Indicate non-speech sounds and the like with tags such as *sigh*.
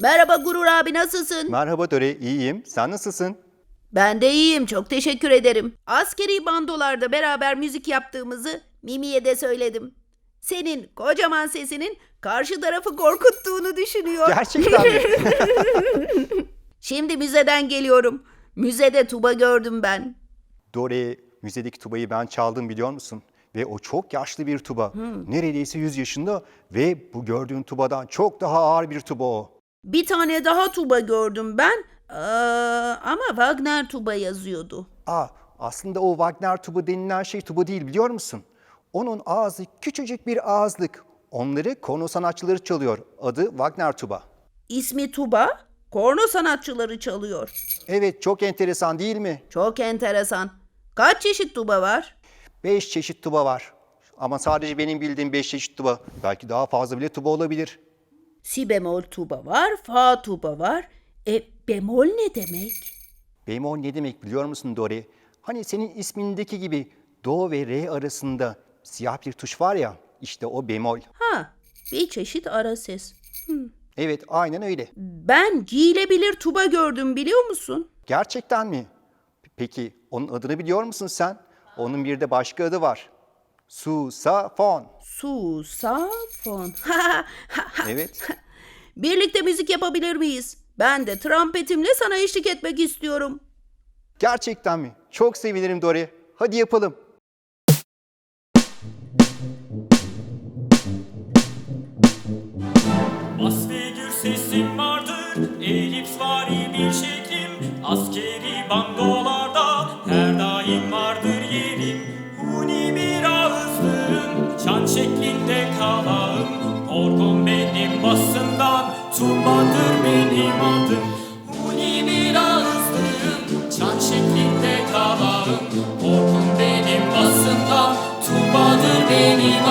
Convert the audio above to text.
Merhaba Gurur abi nasılsın? Merhaba Dore, iyiyim. Sen nasılsın? Ben de iyiyim çok teşekkür ederim. Askeri bandolarda beraber müzik yaptığımızı Mimi'ye de söyledim. Senin kocaman sesinin karşı tarafı korkuttuğunu düşünüyor. Gerçekten mi? *laughs* Şimdi müzeden geliyorum. Müzede tuba gördüm ben. Dore, müzedeki tubayı ben çaldım biliyor musun? Ve o çok yaşlı bir tuba. Neredeyse 100 yaşında ve bu gördüğün tubadan çok daha ağır bir tuba o. Bir tane daha tuba gördüm ben. Ee, ama Wagner tuba yazıyordu. Aa, aslında o Wagner tuba denilen şey tuba değil biliyor musun? Onun ağzı küçücük bir ağızlık. Onları korno sanatçıları çalıyor. Adı Wagner tuba. İsmi tuba, korno sanatçıları çalıyor. Evet, çok enteresan değil mi? Çok enteresan. Kaç çeşit tuba var? 5 çeşit tuba var. Ama sadece benim bildiğim 5 çeşit tuba. Belki daha fazla bile tuba olabilir. Si bemol tuba var, fa tuba var. E bemol ne demek? Bemol ne demek biliyor musun Dori? Hani senin ismindeki gibi do ve re arasında siyah bir tuş var ya, işte o bemol. Ha, bir çeşit ara ses. Evet, aynen öyle. Ben giyilebilir tuba gördüm biliyor musun? Gerçekten mi? Peki onun adını biliyor musun sen? Onun bir de başka adı var. Susafon. Su, sa, fon. Evet. *laughs* Birlikte müzik yapabilir miyiz? Ben de trompetimle sana eşlik etmek istiyorum. Gerçekten mi? Çok sevinirim Dori. Hadi yapalım. Bas ve gür sesim vardır Elipsvari bir şeklim Askeri bandolarda Çan şeklinde kalağım Orgun benim basından Tumbadır benim adım. Huni bir ağızlığım Çan şeklinde kalağım Orgun benim basından Tumbadır benim adım